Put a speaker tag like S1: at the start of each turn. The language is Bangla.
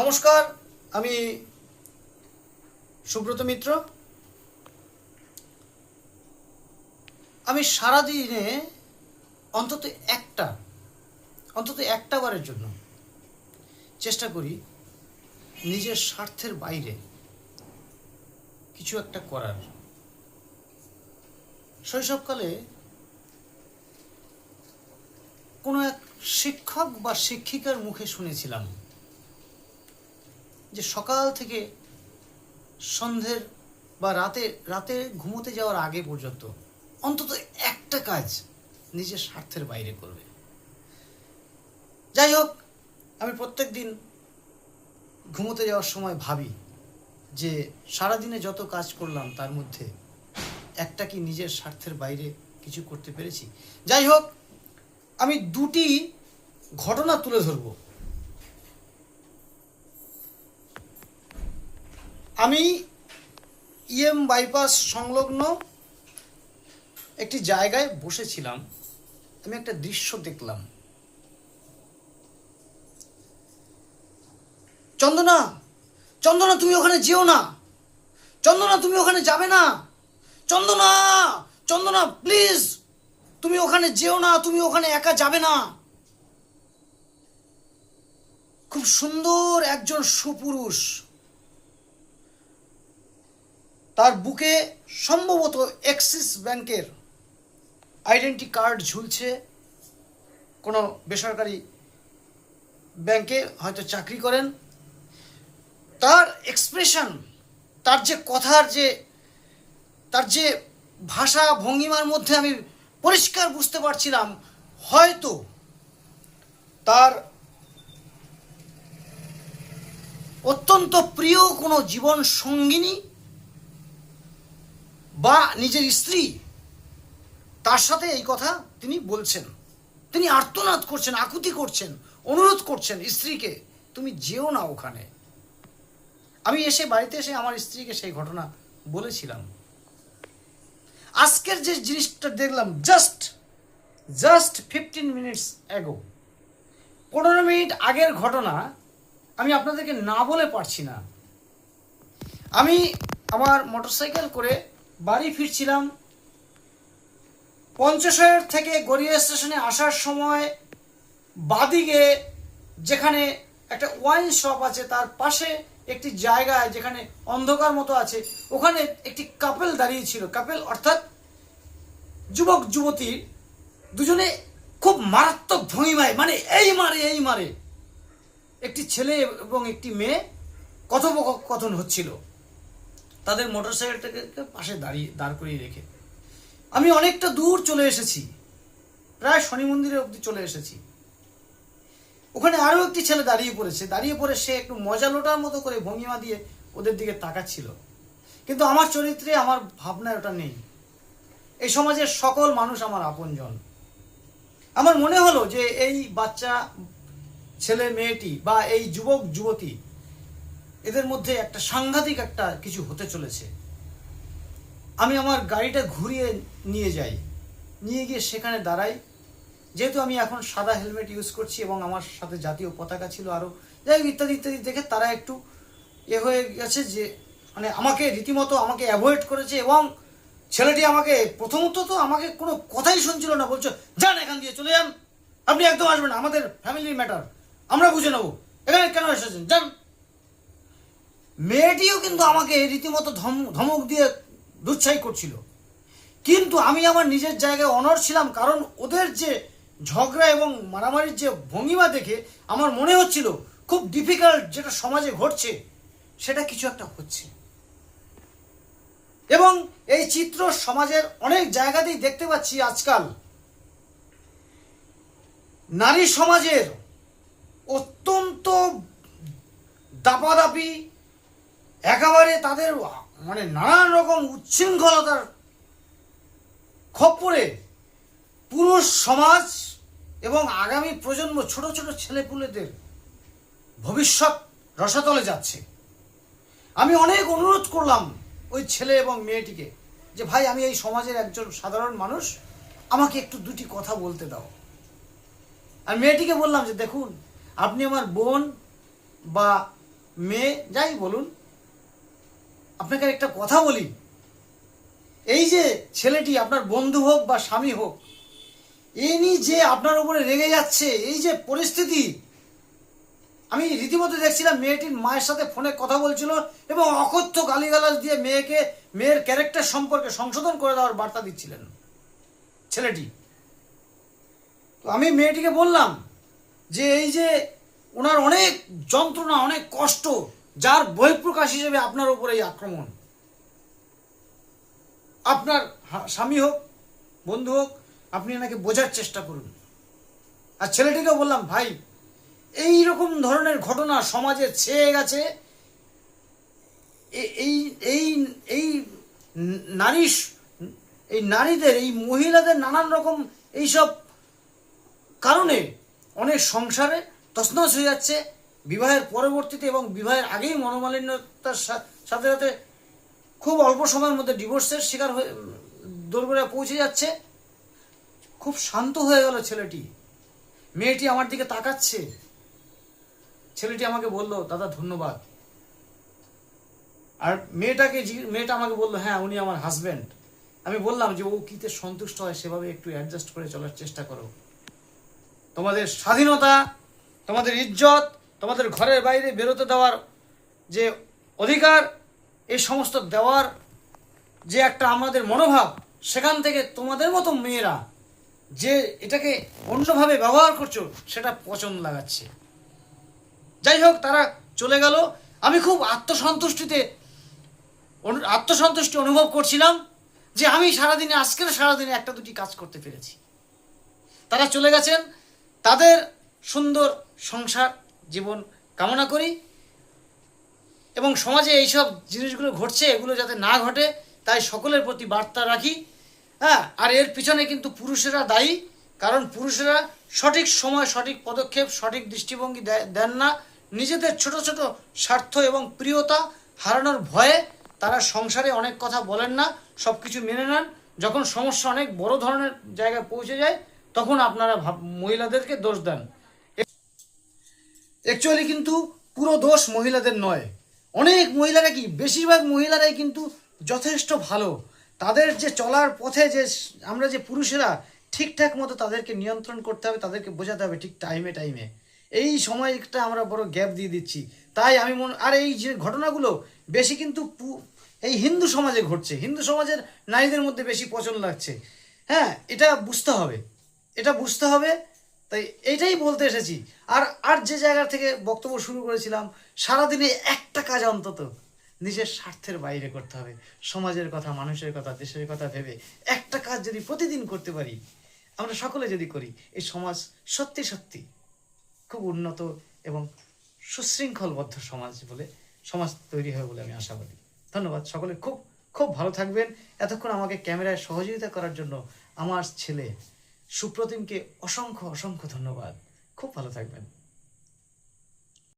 S1: নমস্কার, আমি সুব্রত মিত্র। আমি সারাদিনে অন্তত একটা অন্তত একটা বারের জন্য চেষ্টা করি নিজের স্বার্থের বাইরে কিছু একটা করার। শৈশবকালে কোনো এক শিক্ষক বা শিক্ষিকার মুখে শুনেছিলাম যে সকাল থেকে সন্ধ্যের বা রাতে রাতে ঘুমোতে যাওয়ার আগে পর্যন্ত অন্তত একটা কাজ নিজের স্বার্থের বাইরে করবে। যাই হোক, আমি প্রত্যেক দিন ঘুমোতে যাওয়ার সময় ভাবি যে সারাদিনে যত কাজ করলাম তার মধ্যে একটা কি নিজের স্বার্থের বাইরে কিছু করতে পেরেছি। যাই হোক, আমি দুটি ঘটনা তুলে ধরবো। আমি ইএম বাইপাস সংলগ্ন একটি জায়গায় বসেছিলাম। আমি একটা দৃশ্য দেখলাম। চন্দনা! চন্দনা, তুমি ওখানে যেও না! চন্দনা, তুমি ওখানে যাবে না! চন্দনা! চন্দনা প্লিজ তুমি ওখানে যেও না, তুমি ওখানে একা যাবে না! খুব সুন্দর একজন সুপুরুষ। তার বুকে সম্ভবত এক্সিস ব্যাংকের আইডেন্টি কার্ড ঝুলছে। কোনো বেসরকারি ব্যাংকে হয়তো চাকরি করেন। তার এক্সপ্রেশন তার যে কথার যে, তার যে ভাষা ভঙ্গিমার মধ্যে আমি পরিষ্কার বুঝতে পারছিলাম, হয়তো তার অত্যন্ত প্রিয় কোনো জীবন সঙ্গিনী বা নিজের স্ত্রী। তার সাথে এই কথা তিনি বলছেন। তিনি আর্তনাদ করছেন, আকুতি করছেন, অনুরোধ করছেন স্ত্রীকে, তুমি যেও না ওখানে। আমি এসে বাড়িতে এসে আমার স্ত্রীকে সেই ঘটনা বলেছিলাম। আজকের যে জিনিসটা দেখলাম just just fifteen minutes ago পনেরো মিনিট আগের ঘটনা আমি আপনাদেরকে না বলে পারছি না। আমি আমার মোটরসাইকেল করে বাড়ি ফিরছিলাম। পঞ্চশয়ের থেকে গড়িয়া স্টেশনে আসার সময় বাদিকে যেখানে একটা ওয়াইন শপ আছে, তার পাশে একটি জায়গায় যেখানে অন্ধকার মতো আছে, ওখানে একটি কাপেল দাঁড়িয়ে ছিল। কাপেল অর্থাৎ যুবক, যুবতী দুজনে খুব মারাত্মক ভঙ্গিমায় মানে এই মারে এই মারে। একটি ছেলে এবং একটি মেয়ে কথোপকথন হচ্ছিল। তাদের মোটরসাইকেলটাকে পাশে দাঁড়িয়ে, দাঁড় করিয়ে রেখে। আমি অনেকটা দূর চলে এসেছি। প্রায় শনি মন্দিরে অবধি চলে এসেছি। ওখানে আরও একটি ছেলে দাঁড়িয়ে পড়েছে। দাঁড়িয়ে পড়ে সে একটু মজা লোটার মতো করে ভঙ্গিমা দিয়ে ওদের দিকে তাকাচ্ছিল। কিন্তু আমার চরিত্রে আমার ভাবনায় ওটা নেই। এই সমাজের সকল মানুষ আমার আপনজন। আমার মনে হলো যে এই বাচ্চা ছেলে মেয়েটি বা এই যুবক, যুবতী এদের মধ্যে একটা সাংঘাতিক একটা কিছু হতে চলেছে। আমি আমার গাড়িটা ঘুরিয়ে নিয়ে যাই। নিয়ে গিয়ে সেখানে দাঁড়াই। যেহেতু আমি এখন সাদা হেলমেট ইউজ করছি এবং আমার সাথে জাতীয় পতাকা ছিল আরও যাই হোক ইত্যাদি ইত্যাদি দেখে তারা একটু এ হয়ে গেছে যে মানে আমাকে রীতিমতো আমাকে অ্যাভয়েড করেছে এবং ছেলেটি আমাকে প্রথমত তো আমাকে কোনো কথাই শুনছিল না, বলছো, যান এখান দিয়ে চলে যান। আপনি একদম আসবেন আমাদের ফ্যামিলির ম্যাটার আমরা বুঝে নেব। এখানে কেন এসেছেন? যান। মেয়েটিও কিন্তু আমাকে রীতিমতো ধম, ধমক দিয়ে দুচ্ছাই করছিল। কিন্তু আমি আমার নিজের জায়গায় অনর ছিলাম কারণ ওদের যে ঝগড়া এবং মারামারির যে ভঙ্গিমা দেখে আমার মনে হচ্ছিল খুব ডিফিকাল্ট যেটা সমাজে ঘটছে, সেটা কিছু একটা হচ্ছে। এবং এই চিত্র সমাজের অনেক জায়গাতেই দেখতে পাচ্ছি আজকাল। নারী সমাজের অত্যন্ত দাপাদাপি একেবারে তাদের মানে নানান রকম উচ্ছৃঙ্খলতার খপ্পরে পুরুষ সমাজ এবং আগামী প্রজন্ম ছোট ছোট ছেলেপুলেদের ভবিষ্যৎ রসাতলে যাচ্ছে। আমি অনেক অনুরোধ করলাম ওই ছেলে এবং মেয়েটিকে যে, ভাই, আমি এই সমাজের একজন সাধারণ মানুষ, আমাকে একটু দুটি কথা বলতে দাও। আর মেয়েটিকে বললাম যে, দেখুন, আপনি আমার বোন বা মেয়ে, যাই বলুন আপনাকে একটা কথা বলি। এই যে ছেলেটি আপনার বন্ধু হোক বা স্বামী হোক, ইনি যে আপনার উপরে রেগে যাচ্ছে, এই যে পরিস্থিতি, আমি রীতিমতো দেখছিলাম মেয়েটির মায়ের সাথে ফোনে কথা বলছিল এবং অকথ্য গালিগালাজ দিয়ে মেয়েকে, মেয়ের ক্যারেক্টার সম্পর্কে সংশোধন করে দেওয়ার বার্তা দিচ্ছিলেন ছেলেটি। তো আমি মেয়েটিকে বললাম যে, এই যে ওনার অনেক যন্ত্রণা, অনেক কষ্ট যার বহিঃপ্রকাশ হিসেবে আপনার উপরে এই আক্রমণ। আপনার স্বামী হোক, বন্ধু হোক, আপনি এনাকে বোঝার চেষ্টা করুন। আর ছেলেটিকেও বললাম, ভাই এই রকম ধরনের ঘটনা সমাজে ছেয়ে গেছে এই এই এই নারী এই নারীদের, এই মহিলাদের নানান রকম এইসব কারণে অনেক সংসারে তছনছ হয়ে যাচ্ছে বিবাহের পরবর্তীতে এবং বিবাহের আগেই মনোমালিন্যতার সাথে সাথে খুব অল্প সময়ের মধ্যে ডিভোর্সের শিকার হয়ে দোরগোড়া পৌঁছে যাচ্ছে। খুব শান্ত হয়ে গেল ছেলেটি। মেয়েটি আমার দিকে তাকাচ্ছে। ছেলেটি আমাকে বলল, দাদা, ধন্যবাদ। আর মেয়েটাকে মেয়েটা আমাকে বলল হ্যাঁ উনি আমার হাজব্যান্ড আমি বললাম যে, ও কিতে সন্তুষ্ট হয় সেভাবে একটু অ্যাডজাস্ট করে চলার চেষ্টা করো। তোমাদের স্বাধীনতা, তোমাদের ইজ্জত তোমাদের ঘরের বাইরে বেরোতে দেওয়ার যে অধিকার, এই সমস্ত দেওয়ার যে একটা আমাদের মনোভাব, সেখান থেকে তোমাদের মতো মেয়েরা যে এটাকে অন্যভাবে ব্যবহার করছ, সেটা পছন্দ লাগাচ্ছে। যাই হোক, তারা চলে গেল। আমি খুব আত্মসন্তুষ্টিতে আত্মসন্তুষ্টি অনুভব করছিলাম যে আমি সারাদিনে, আজকের সারাদিনে একটা দুটি কাজ করতে পেরেছি। তারা চলে গেছেন। তাদের সুন্দর সংসার জীবন কামনা করি এবং সমাজে এইসব জিনিসগুলো ঘটছে, এগুলো যাতে না ঘটে, তাই সকলের প্রতি বার্তা রাখি। হ্যাঁ আর এর পিছনে কিন্তু পুরুষেরা দায়ী, কারণ পুরুষেরা সঠিক সময়, সঠিক পদক্ষেপ, সঠিক দৃষ্টিভঙ্গি দেন না। নিজেদের ছোট ছোট স্বার্থ এবং প্রিয়তা হারানোর ভয়ে তারা সংসারে অনেক কথা বলেন না সব কিছু মেনে নেন। যখন সমস্যা অনেক বড় ধরনের জায়গায় পৌঁছে যায়, তখন আপনারা মহিলাদেরকে দোষ দেন। অ্যাকচুয়ালি কিন্তু পুরো দোষ মহিলাদের নয়। অনেক মহিলারা কি, বেশিরভাগ মহিলারাই কিন্তু যথেষ্ট ভালো। তাদের যে চলার পথে যে আমরা যে পুরুষেরা, ঠিকঠাক মতো তাদেরকে নিয়ন্ত্রণ করতে হবে, তাদেরকে বোঝাতে হবে ঠিক টাইমে টাইমে এই সময়টা আমরা বড় গ্যাপ দিয়ে দিচ্ছি। তাই আমি মনে, আর এই যে ঘটনাগুলো বেশি কিন্তু এই হিন্দু সমাজে ঘটছে। হিন্দু সমাজের নারীদের মধ্যে বেশি পচন লাগছে। হ্যাঁ এটা বুঝতে হবে। এটা বুঝতে হবে তাই এইটাই বলতে এসেছি। আর আর যে জায়গা থেকে বক্তব্য শুরু করেছিলাম, সারাদিনে একটা কাজ অন্তত, নিজের স্বার্থের বাইরে করতে হবে। সমাজের কথা, মানুষের কথা, দেশের কথা ভেবে একটা কাজ যদি প্রতিদিন করতে পারি, আমরা সকলে যদি করি, এই সমাজ সত্যি সত্যি খুব উন্নত এবং সুশৃঙ্খলবদ্ধ সমাজ বলে, সমাজ তৈরি হবে বলে আমি আশাবাদী। ধন্যবাদ সকলে। খুব খুব ভালো থাকবেন। এতক্ষণ আমাকে ক্যামেরায় সহযোগিতা করার জন্য আমার ছেলে সুপ্রতিমকে অসংখ্য অসংখ্য ধন্যবাদ। খুব ভালো থাকবেন।